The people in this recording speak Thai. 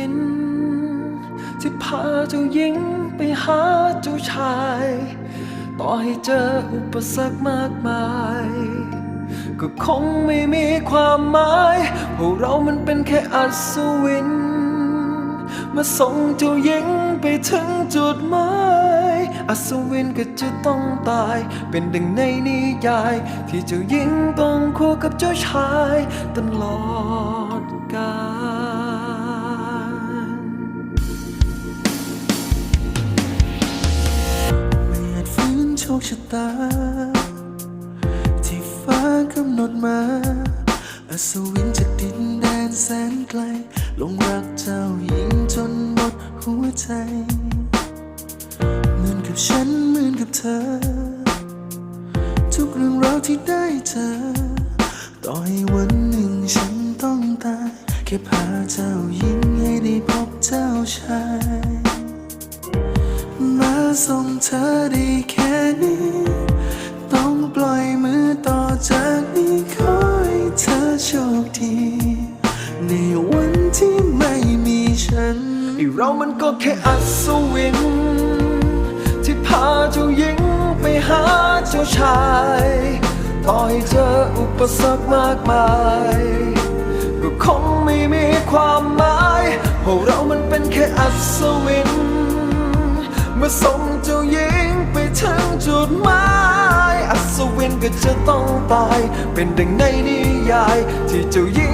วิน ที่พาเจ้าหญิงไปหาเจ้าชาย ต่อให้เจออุปสรรคมากมาย ก็คงไม่มีความหมายเพราะเรามันเป็นแค่อัศวิน มาส่งเจ้าหญิงไปถึงจุดหมายอัศวินก็จะต้องตาย เป็นดังในนิยาย ที่เจ้าหญิงต้องคู่กับเจ้าชายตลอดกาล ชะตา ที่ฟ้ากำหนดมา อัศวินจากดินแดนแสนไกล ลงรักเจ้าหญิงจนหมดหัวใจ เหมือนกับฉันเหมือนกับเธอ ทุกเรื่องราวที่ได้เจอ ต่อให้วันหนึ่งฉันต้องตาย แค่พาเจ้าหญิงให้ได้พบเจ้าชาย ส่งเธอได้แค่นี้ ต้องปล่อยมือต่อจากนี้ขอให้เธอโชคดี ในวันที่ไม่มีฉันไอเรามันก็แค่อัศวิน ที่พาเจ้าหญิงไปหาเจ้าชายต่อให้เจออุปสรรคมากมายก็คงไม่มีความหมายเพราะเรามันเป็นแค่อัศวินเมื่อส่ง งจุดหมายอัศวินก็จะต้องตาย เป็นดังในนิยาย ที่เจ้าหญิง